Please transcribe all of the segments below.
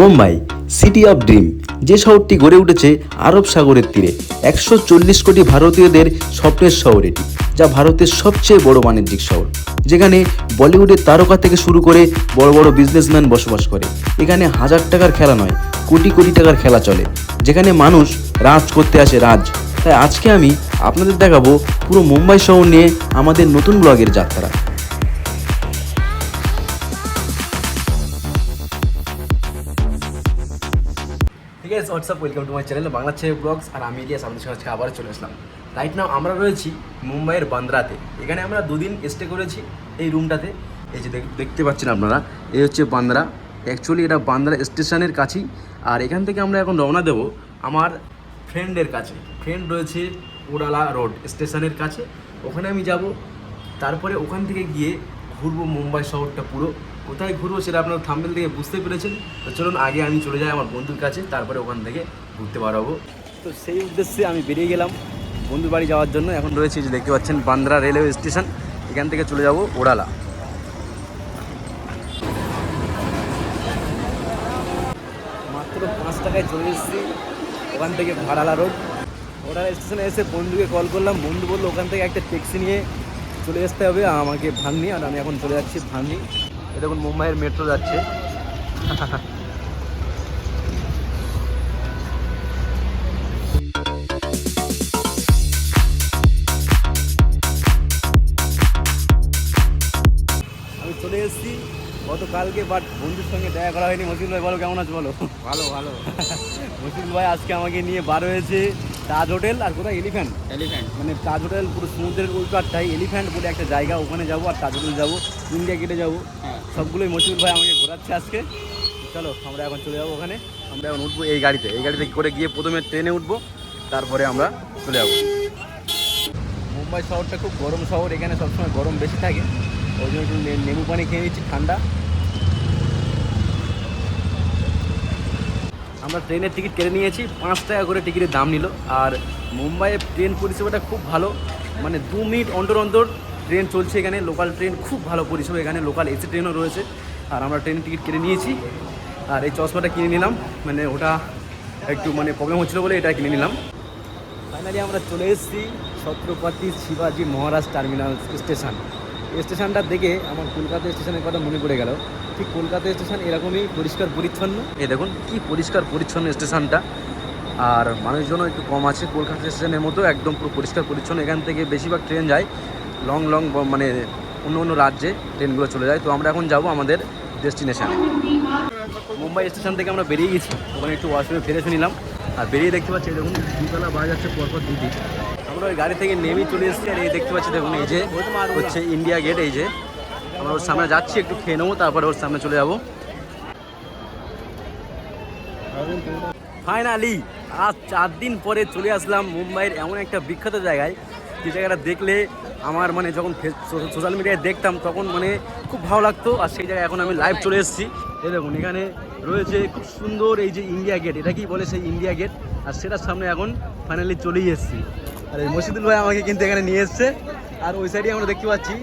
Mumbai city of dream যে শহরটি গড়ে উঠেছে আরব সাগরের তীরে। একশো চল্লিশ কোটি ভারতীয়দের স্বপ্নের শহর এটি, যা ভারতের সবচেয়ে বড় বাণিজ্যিক শহর। যেখানে বলিউডের তারকা থেকে শুরু করে বড় বড় বিজনেসম্যান বসবাস করে। এখানে হাজার টাকার খেলা নয়, কোটি কোটি টাকার খেলা চলে। যেখানে মানুষ রাজ করতে আসে রাজ। তাই আজকে আমি আপনাদের দেখাবো পুরো মুম্বাই শহর নিয়ে আমাদের নতুন ব্লগের যাত্রা। WhatsApp welcome to my channel Bangla ছেলে ব্লগস আর আমি ইলিয়াস সঙ্গে আজকে আবার চলে আসলাম। রাইট নাও আমরা রয়েছি মুম্বাইয়ের বান্দ্রাতে। এখানে আমরা দুদিন স্টে করেছি এই রুমটাতে এই যে দেখ- দেখতে পাচ্ছেন আপনারা, এই হচ্ছে বান্দ্রা। অ্যাকচুয়ালি এটা বান্দ্রা স্টেশনের কাছেই। আর এখান থেকে আমরা এখন রওনা দেব আমার ফ্রেন্ডের কাছে। ফ্রেন্ড রয়েছে উড়ালা রোড স্টেশনের কাছে। ওখানে আমি যাব। তারপরে ওখান থেকে গিয়ে ঘুরবো মুম্বাই শহরটা পুরো। কোথায় ঘুরবো সেটা আপনারা থাম্বেল থেকে বুঝতে পেরেছেন। তো চলুন, আগে আমি চলে যাই আমার বন্ধুর কাছে, তারপরে ওখান থেকে ঘুরতে পারব তো সেই উদ্দেশ্যে আমি বেরিয়ে গেলাম বন্ধুর বাড়ি যাওয়ার জন্য। এখন রয়েছে যে দেখতে পাচ্ছেন বান্দ্রা রেলওয়ে স্টেশন। এখান থেকে চলে যাব ওড়ালা। মাত্র পাঁচ টাকায় চলে এসেছি ওখান থেকে ভাড়ালা রোড। ওড়ালা স্টেশনে এসে বন্ধুকে কল করলাম। বন্ধু বলল, ওখান থেকে একটা ট্যাক্সি নিয়ে চলে আসতে হবে, আমাকে ভাঙনি। আর আমি এখন চলে যাচ্ছি ভাঙনি। এ দেখুন মুম্বাইয়ের মেট্রো যাচ্ছে। আমি চলে এসেছি। গতকালকে বাট বন্ধুর সঙ্গে দেখা করা হয়নি। মসিদ ভাই বলো কেমন আছো বলো? ভালো ভালো। মসিদ ভাই আজকে আমাকে নিয়ে বার হয়েছে। তাজ হোটেল আর কোথায়? এলিফ্যান্ট। এলিফ্যান্ট। মানে তাজ হোটেল পুরো সমুদ্রের ওই পারটাই এলিফ্যান্ট বলে একটা জায়গা ওখানে যাব আর তাজ হোটেল যাব ইন্ডিয়া গেটে যাব। হ্যাঁ। সবগুলোই মসিদ ভাই আমাকে ঘোরাচ্ছে আজকে। চলো আমরা এখন চলে যাব ওখানে। আমরা এখন উঠবো এই গাড়িতে। এই গাড়িতে করে গিয়ে প্রথমে ট্রেনে উঠবো তারপরে আমরা চলে যাব। মুম্বাই শহরটা খুব গরম শহর এখানে সবসময় গরম বেশি থাকে। ওই জন্য একটু নে- নেবু পানি খেয়ে নিচ্ছি ঠান্ডা। আমরা ট্রেনের টিকিট কেটে নিয়েছি, পাঁচ টাকা করে টিকিটের দাম নিল। আর মুম্বাইয়ে ট্রেন পরিষেবাটা খুব ভালো মানে দু মিনিট অন্তর অন্তর ট্রেন চলছে এখানে, লোকাল ট্রেন খুব ভালো পরিষেবা এখানে, লোকাল এসি ট্রেনও রয়েছে। আর আমরা ট্রেনের টিকিট কেটে নিয়েছি, আর এই চশমাটা কিনে নিলাম মানে ওটা একটু মানে প্রবলেম হচ্ছিল বলে এটা কিনে নিলাম। ফাইনালি আমরা চলে এসেছি, ছত্রপতি শিবাজি মহারাজ টার্মিনাল স্টেশন। স্টেশনটা দেখে আমার কলকাতা স্টেশনের কথা মনে পড়ে গেল। ঠিক কলকাতা স্টেশন এরকমই পরিষ্কার পরিচ্ছন্ন। এই দেখুন, কি পরিষ্কার পরিচ্ছন্ন স্টেশনটা। আর মানুষজনও একটু কম আছে কলকাতা স্টেশনের মতো, একদম পুরো পরিষ্কার পরিচ্ছন্ন। এখান থেকে বেশিরভাগ ট্রেন যায় লং লং মানে অন্য অন্য রাজ্যে ট্রেনগুলো চলে যায়। তো আমরা এখন যাব আমাদের ডেস্টিনেশনে মুম্বাই স্টেশন থেকে আমরা বেরিয়ে গেছি। ওখানে একটু ওয়াশরুমে ফিরে নিলাম। আর বেরিয়ে দেখতে পাচ্ছি দেখুন, দুতলা বাস যাচ্ছে পরপর দুটি। আমরা ওই গাড়ি থেকে নেমেই চলে এসেছি আর এই দেখতে পাচ্ছি দেখুন, এই যে হচ্ছে ইন্ডিয়া গেট এই যে। আমরা ওর সামনে যাচ্ছি, একটু খেয়ে নেব, তারপরে ওর সামনে চলে যাব। ফাইনালি আজ চার দিন পরে চলে আসলাম মুম্বাইয়ের এমন একটা বিখ্যাত জায়গায়, যে জায়গাটা দেখলে আমার মানে যখন সোশ্যাল মিডিয়ায় দেখতাম, তখন মানে খুব ভালো লাগতো। আর সেই জায়গায় এখন আমি লাইভ চলে এসেছি। দেখুন, এখানে রয়েছে খুব সুন্দর এই যে ইন্ডিয়া গেট এটা কি বলে সেই ইন্ডিয়া গেট আর সেটার সামনে এখন ফাইনালি চলেই এসেছি। আর এই মসজিদুল ভাই আমাকে কিন্তু এখানে নিয়ে এসছে। আর ওই সাইডে আমরা দেখতে পাচ্ছি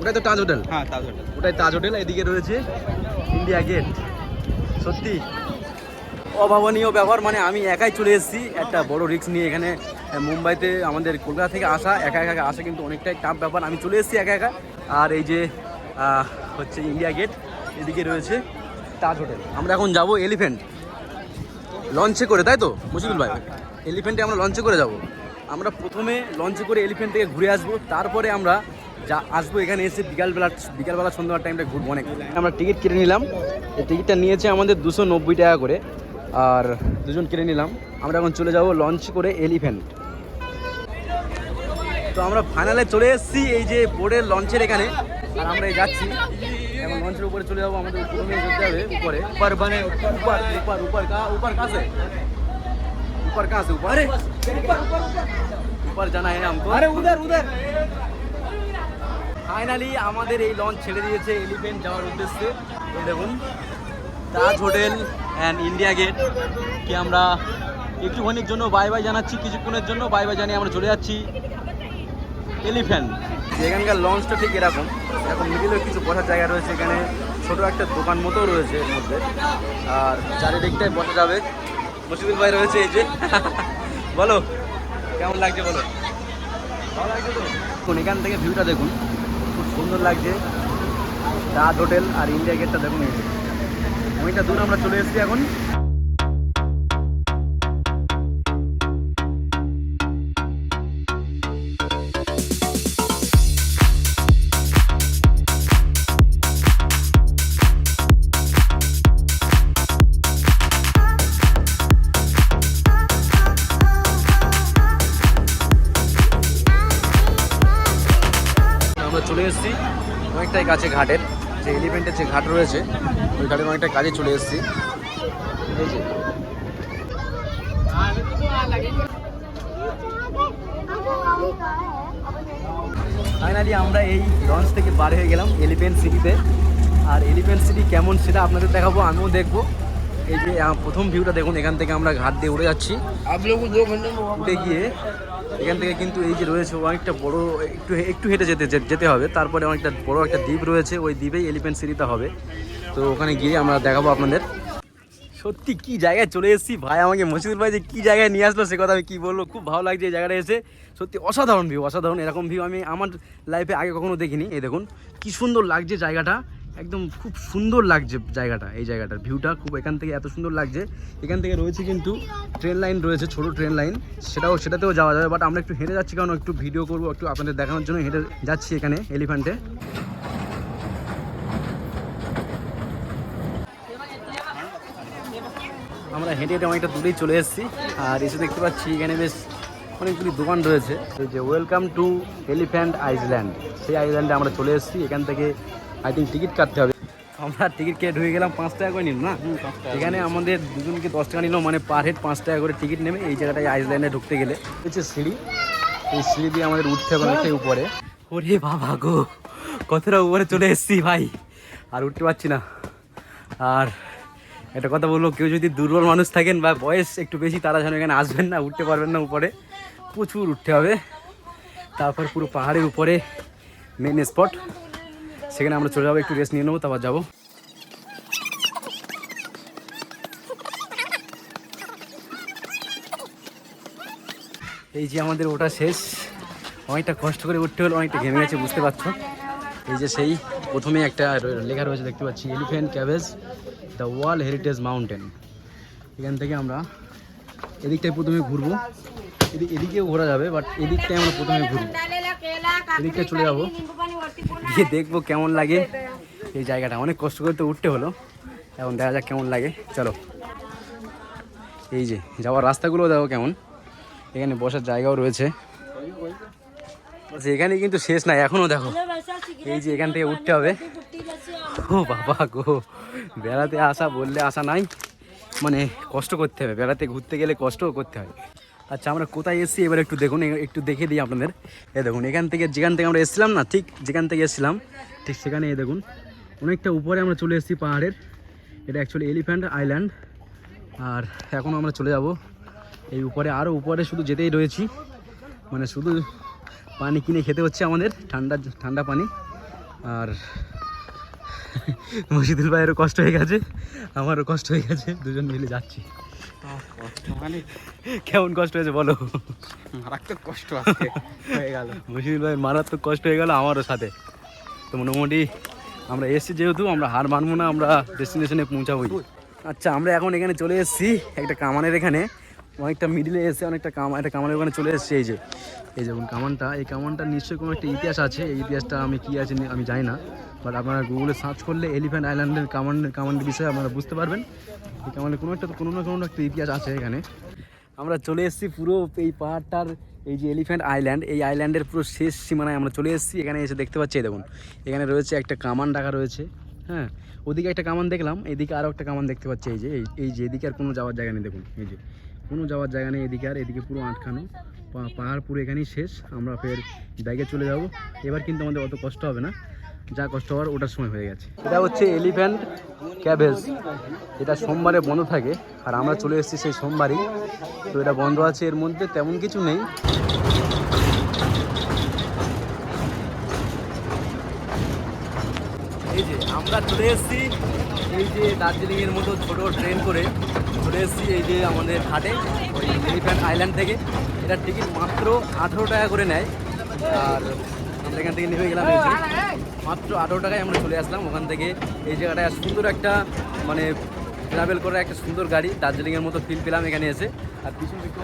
ওটাই তো তাজ হোটেল? হ্যাঁ তাজ হোটেল। ওটাই তাজ হোটেল এদিকে রয়েছে ইন্ডিয়া গেট সত্যি অভাবনীয় ব্যাপার মানে আমি একাই চলে এসেছি। একটা বড় রিস্ক নিয়ে এখানে মুম্বাইতে আমাদের কলকাতা থেকে আসা একা একা আসা কিন্তু অনেকটাই টাফ ব্যাপার। আমি চলে এসেছি একা একা। আর এই যে হচ্ছে ইন্ডিয়া গেট এদিকে রয়েছে তাজ হোটেল। আমরা এখন যাব এলিফ্যান্ট লঞ্চে করে তাই তো মুশিদুল ভাই? এলিফ্যান্টে আমরা লঞ্চে করে যাব। আমরা প্রথমে লঞ্চে করে এলিফ্যান্ট থেকে ঘুরে আসব। তারপরে আমরা যা আসব এখানে এসে বিকালবেলা বিকালবেলা সন্ধ্যার টাইমটা ঘুরবো অনেক। আমরা টিকিট কিনে নিলাম। এই টিকিটটা নিয়েছে আমাদের দুশো নব্বই টাকা করে। আর দুজন কিনে নিলাম। আমরা এখন চলে যাব লঞ্চ করে এলিফ্যান্ট তো আমরা ফাইনালে চলে এসেছি এই যে বোর্ডের লঞ্চের এখানে। আর আমরা যাচ্ছি। এখন লঞ্চের উপরে চলে যাব আমাদের উপরে। উপরে। উপর মানে উপর উপর উপর উপর, কাছে। ऊपर कहाँ से ऊपर अरे ऊपर जाना है हमको अरे उधर उधर ফাইনালি আমাদের এই লঞ্চ ছেড়ে দিয়েছে এলিফেন্ট যাওয়ার উদ্দেশ্যে এই দেখুন Taj hotel and India Gate কি আমরা একটুখানির জন্য বাই বাই জানাচ্ছি কিছুক্ষণের জন্য বাই বাই জানিয়ে আমরা চলে যাচ্ছি এলিফ্যান্ট এখানকার লঞ্চটা ঠিক এরকম এখন মিডিলে কিছু বসার জায়গা রয়েছে এখানে ছোট একটা দোকান মতো রয়েছে এর মধ্যে আর চারিদিকটায় বসা যাবে মসজিদুল ভাই রয়েছে এই যে। বলো, কেমন লাগছে বলো? ভালো লাগছে তো? এখান থেকে ভিউটা দেখুন। খুব সুন্দর লাগছে। তাজ হোটেল আর ইন্ডিয়া গেটটা দেখুন। অনেকটা দূর আমরা চলে এসেছি এখন। অনেক আছে ঘাটের যে এলিফেন্টের যে ঘাট রয়েছে ওই ঘাটের অনেকটা কাজে চলে এসেছি। ফাইনালি আমরা এই লঞ্চ থেকে বার হয়ে গেলাম এলিফেন্ট সিটিতে আর এলিফেন্ট সিটি কেমন সেটা আপনাদের দেখাবো আমিও দেখব। এই যে প্রথম ভিউটা দেখুন এখান থেকে আমরা ঘাট দিয়ে উড়ে যাচ্ছি। উঠে গিয়ে এখান থেকে কিন্তু এই যে রয়েছে অনেকটা বড়, একটু একটু হেঁটে যেতে যেতে হবে। তারপরে অনেকটা বড় একটা দ্বীপ রয়েছে, ওই দ্বীপেই এলিফেন্ট সিটিটা হবে। তো ওখানে গিয়ে আমরা দেখাবো আপনাদের। সত্যি কি জায়গায় চলে এসেছি ভাই? আমাকে মসজিদুল ভাই যে কী জায়গায় নিয়ে আসলো সে কথা আমি কী বলব? খুব ভালো লাগছে এই জায়গাটা এসে। সত্যি অসাধারণ ভিউ অসাধারণ। এরকম ভিউ আমি আমার লাইফে আগে কখনো দেখিনি। এই দেখুন, কি সুন্দর লাগছে জায়গাটা। একদম খুব সুন্দর লাগছে জায়গাটা, এই জায়গাটার ভিউটা খুব এখান থেকে এত সুন্দর লাগছে। এখান থেকে রয়েছে কিন্তু ট্রেন লাইন রয়েছে, ছোট ট্রেন লাইন সেটাও, সেটাতেও যাওয়া যাবে বাট আমরা একটু হেঁটে যাচ্ছি কারণ একটু ভিডিও করব, একটু আপনাদের দেখানোর জন্য হেঁটে যাচ্ছি এখানে এলিফ্যান্টে আমরা হেঁটে হেঁটে অনেকটা দূরেই চলে এসেছি, আর এসে দেখতে পাচ্ছি এখানে বেশ অনেকগুলি দোকান রয়েছে। যে ওয়েলকাম টু এলিফ্যান্ট আইসল্যান্ড সেই আইল্যান্ডে আমরা চলে এসেছি, এখান থেকে আই থিঙ্ক টিকিট কাটতে হবে। আমরা টিকিট কেটে ঢুকে গেলাম পাঁচ টাকা করে নিল না? এখানে আমাদের দুজনকে দশ টাকা নিল মানে পার হেড পাঁচ টাকা করে টিকিট নেবে। এই জায়গাটায় আইল্যান্ডে ঢুকতে গেলে। হচ্ছে সিঁড়ি এই সিঁড়ি দিয়ে আমাদের উঠতে হবে অনেকটাই উপরে। ওরে বাবা গো কতটা উপরে চলে এসেছি ভাই। আর উঠতে পারছি না। আর একটা কথা বলব কেউ যদি দুর্বল মানুষ থাকেন বা বয়স একটু বেশি তারা যেন এখানে আসবেন না উঠতে পারবেন না উপরে। প্রচুর উঠতে হবে। তারপর পুরো পাহাড়ের উপরে মেন স্পট সেখানে আমরা চলে যাব, একটু রেস্ট নিয়ে নেব, তারপর যাব। এই যে আমাদের ওটা শেষ। অনেকটা কষ্ট করে উঠতে হলো, অনেকটা ঘেমে গেছে, বুঝতে পারছ? এই যে সেই প্রথমে একটা লেখা রয়েছে, দেখতে পাচ্ছি elephant caves the world heritage mountain এখান থেকে আমরা এদিকটায় প্রথমে ঘুরবো। এদিক এদিকেও ঘোরা যাবে বাট এদিকটায় আমরা প্রথমে ঘুরবো। এদিকটা চলে যাব। গিয়ে দেখব কেমন লাগে। এই জায়গাটা অনেক কষ্ট করে তো উঠতে হলো। এখন দেখা যাক কেমন লাগে। চলো। এই যে যাওয়ার রাস্তাগুলো দেখো কেমন। এখানে বসার জায়গাও রয়েছে। এখানে কিন্তু শেষ নাই এখনও দেখো। এই যে এখান থেকে উঠতে হবে। ও বাবা গো বেড়াতে আসা বললে আসা নাই। মানে কষ্ট করতে হবে বেড়াতে ঘুরতে গেলে কষ্টও করতে হয়। আচ্ছা আমরা কোথায় এসেছি? এবার একটু দেখুন একটু দেখে দিই আপনাদের। এ দেখুন, এখান থেকে, যেখান থেকে আমরা এসেছিলাম না, ঠিক যেখান থেকে এসেছিলাম, ঠিক সেখানে এ দেখুন, অনেকটা উপরে আমরা চলে এসেছি পাহাড়ের। এটা অ্যাকচুয়ালি এলিফ্যান্ট আইল্যান্ড আর এখন আমরা চলে যাব এই উপরে। আরও উপরে শুধু যেতেই রয়েছি। মানে শুধু পানি কিনে খেতে হচ্ছে আমাদের, ঠান্ডা ঠান্ডা পানি। আর মসজিদুল ভাইয়েরও কষ্ট হয়ে গেছে, আমারও কষ্ট হয়ে গেছে, দুজন মিলে যাচ্ছি। কেমন কষ্ট হয়েছে বলো? মারাত্মক কষ্ট হয়ে গেল। ভাই মারাত্মক কষ্ট হয়ে গেল আমারও সাথে। তো মোটামুটি আমরা এসেছি যেহেতু আমরা হার মানবো না আমরা ডেস্টিনেশনে পৌঁছাবোই। আচ্ছা আমরা এখন এখানে চলে এসেছি একটা কামানের এখানে। অনেকটা মিডিলে এসে অনেকটা কামা একটা কামানের ওখানে চলে এসেছি এই যে। এই যেমন কামানটা এই কামানটা নিশ্চয়ই কোনো একটা ইতিহাস আছে। এই ইতিহাসটা আমি কী আছে আমি জানি না। বাট আপনারা গুগলে সার্চ করলে এলিফ্যান্ট আইল্যান্ডের কামানের কামানের বিষয়ে আপনারা বুঝতে পারবেন। এই কামানের কোনো একটা, কোনো না কোনো একটা ইতিহাস আছে এখানে। আমরা চলে এসেছি পুরো এই পাহাড়টার, এই যে এলিফ্যান্ট আইল্যান্ড এই আইল্যান্ডের পুরো শেষ সীমানায় আমরা চলে এসেছি। এখানে এসে দেখতে পাচ্ছি দেখুন, এখানে রয়েছে একটা কামান ডাকা রয়েছে। হ্যাঁ ওদিকে একটা কামান দেখলাম, এদিকে আরও একটা কামান দেখতে পাচ্ছি, এই যে এই যে এদিকে আর কোনো যাওয়ার জায়গা নেই, দেখুন, এই যে। কোনো যাওয়ার জায়গা নেই এদিকে আর, এদিকে পুরো আটকানো পাহাড় পুরো এখানেই শেষ। আমরা ফের ব্যাগে চলে যাব। এবার কিন্তু আমাদের অত কষ্ট হবে না। যা কষ্ট হওয়ার, ওটার সময় হয়ে গেছে। এটা হচ্ছে এলিফ্যান্ট ক্যাবেজ। এটা সোমবারে বন্ধ থাকে, আর আমরা চলে এসেছি সেই সোমবারই। তো এটা বন্ধ আছে এর মধ্যে, তেমন কিছু নেই। এই যে, আমরা চলে এসেছি এই যে দার্জিলিংয়ের মতো ছোটো ট্রেন করে। চলে এসেছি এই যে আমাদের ঘাটে, ওই এলিফ্যান্ট আইল্যান্ড থেকে। এটার টিকিট মাত্র আঠেরো টাকা করে নেয়। আর আমরা এখান থেকে নেমে গেলাম মাত্র আঠেরো টাকায় আমরা চলে আসলাম। ওখান থেকে এই জায়গাটায় সুন্দর একটা মানে ট্রাভেল করার একটা সুন্দর গাড়ি, দার্জিলিংয়ের মতো ফিল পেলাম এখানে এসে। আর পিছনে দেখতে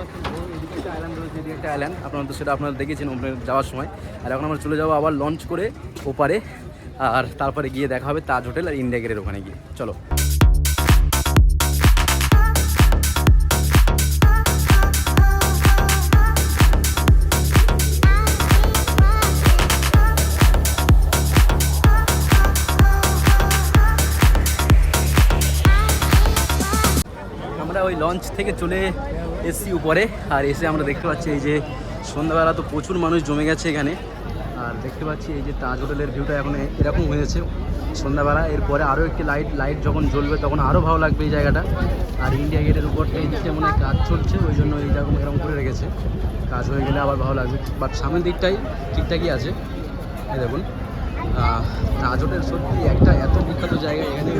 একটা আইল্যান্ড রয়েছে, এদিকে একটা আইল্যান্ড আপনারা তো সেটা আপনারা দেখেছেন যাওয়ার সময়। আর এখন আমরা চলে যাব আবার লঞ্চ করে ওপারে, আর তারপরে গিয়ে দেখা হবে তাজ হোটেল আর ইন্ডিয়া গেটের ওখানে গিয়ে। চলো। লঞ্চ থেকে চলে এসছি উপরে। আর এসে আমরা দেখতে পাচ্ছি এই যে সন্ধ্যাবেলা তো প্রচুর মানুষ জমে গেছে এখানে। আর দেখতে পাচ্ছি এই যে তাজ হোটেলের ভিউটা এখন এরকম হয়েছে সন্ধ্যাবেলা। এরপরে আরও একটি লাইট লাইট যখন জ্বলবে তখন আরও ভালো লাগবে এই জায়গাটা। আর ইন্ডিয়া গেটের উপর এই দিকটা মনে কাজ চলছে, ওই জন্য এই রকম এরকম করে রেখেছে। কাজ হয়ে গেলে আবার ভালো লাগবে। বাট সামনের দিকটাই ঠিকঠাকই আছে। এই দেখুন তাজ হোটেল সত্যি একটা এত বিখ্যাত জায়গা এখানে।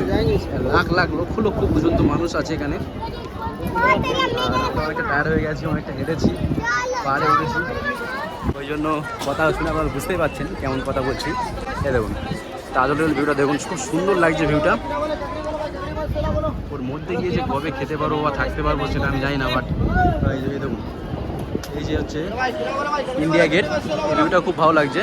লাখ লাখ, লক্ষ লক্ষ পর্যন্ত মানুষ আছে এখানে। টায়ার হয়ে গেছি, অনেকটা হেঁটেছি, পাহাড়ে উঠেছি। ওই জন্য কথা শুনে আপনারা বুঝতেই পারছেন কেমন কথা বলছি। এ দেখুন, তাজ হোটেল ভিউটা দেখুন, খুব সুন্দর লাগছে ভিউটা ওর মধ্যে গিয়ে যে কবে খেতে পারব বা থাকতে পারব সেটা আমি জানি না বাট এই যে দেখুন, এই যে হচ্ছে ইন্ডিয়া গেট ভিউটা খুব ভালো লাগছে।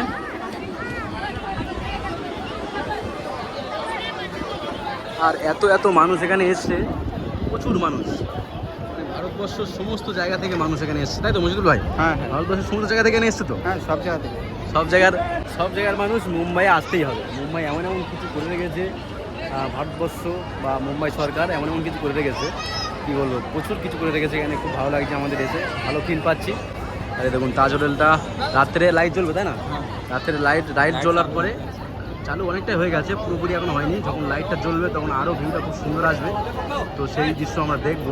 আর এত এত মানুষ এখানে এসছে, প্রচুর মানুষ। মানে ভারতবর্ষের সমস্ত জায়গা থেকে মানুষ এখানে এসছে তাই তো মজিদুল ভাই? হ্যাঁ হ্যাঁ। ভারতবর্ষের সমস্ত জায়গা থেকে এখানে এসছে তো? হ্যাঁ সব জায়গা থেকে। সব জায়গার সব জায়গার মানুষ মুম্বাইয়ে আসতেই হবে। মুম্বাই এমন এমন কিছু করে রেখেছে ভারতবর্ষ বা মুম্বাই সরকার এমন এমন কিছু করে রেখেছে। কী বলব প্রচুর কিছু করে রেখেছে এখানে খুব ভালো লাগছে আমাদের এসে ভালো ফিল পাচ্ছি। আরে দেখুন তাজ হোটেলটা রাত্রে লাইট জ্বলবে তাই না? রাত্রে লাইট লাইট জ্বলার পরে চালু অনেকটাই হয়ে গেছে পুরোপুরি এখন হয়নি। যখন লাইটটা জ্বলবে তখন আরও ভিউটা খুব সুন্দর আসবে। তো সেই দৃশ্য আমরা দেখব।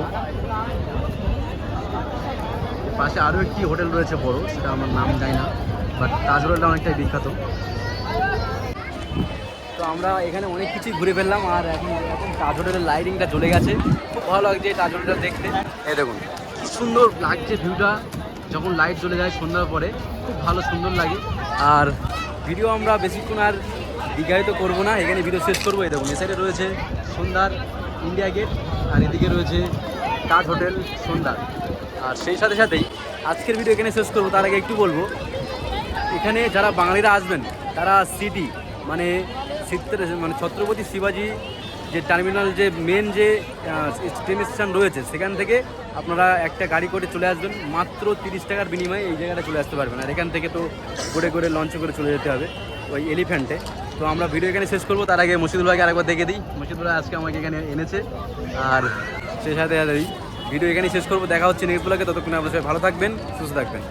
পাশে আরও একটি হোটেল রয়েছে বড় সেটা আমার নাম জানি না বাট তাজ হোটেলটা অনেকটাই বিখ্যাত। তো আমরা এখানে অনেক কিছুই ঘুরে ফেললাম আর এখন এখন তাজ হোটেলের লাইটিংটা চলে গেছে। খুব ভালো লাগছে তাজ হোটেলটা দেখতে। এই দেখুন। কি সুন্দর লাগছে ভিউটা যখন লাইট চলে যায় সন্ধ্যার পরে খুব ভালো সুন্দর লাগে। আর ভিডিও আমরা বেশিক্ষণ আর দীঘায়িত করব না এখানে ভিডিও শেষ করব। এই দেখুন এ সাইডে রয়েছে সন্ধ্যার ইন্ডিয়া গেট আর এদিকে রয়েছে তাজ হোটেল সন্ধ্যার। আর সেই সাথে সাথেই আজকের ভিডিও এখানে শেষ করব, তার আগে একটু বলব। এখানে যারা বাঙালিরা আসবেন, তারা সিটি মানে মানে ছত্রপতি শিবাজি যে টার্মিনাল যে মেন যে ট্রেন স্টেশন রয়েছে, সেখান থেকে আপনারা একটা গাড়ি করে চলে আসবেন, মাত্র তিরিশ টাকার বিনিময়ে এই জায়গাটা চলে আসতে পারবেন। আর এখান থেকে তো করে করে লঞ্চে করে চলে যেতে হবে, ওই এলিফ্যান্টে তো আমরা ভিডিও এখানে শেষ করব, তার আগে মসজিদুল ভাইকে আরেকবার দেখে দিই। মসজিদুল ভাই আজকে আমাকে এখানে এনেছে, আর সেই সাথে ভিডিও এখানেই শেষ করব। দেখা হচ্ছে নেক্সট ব্লগে। ততক্ষণে আপনার সবাই ভালো থাকবেন, সুস্থ থাকবেন।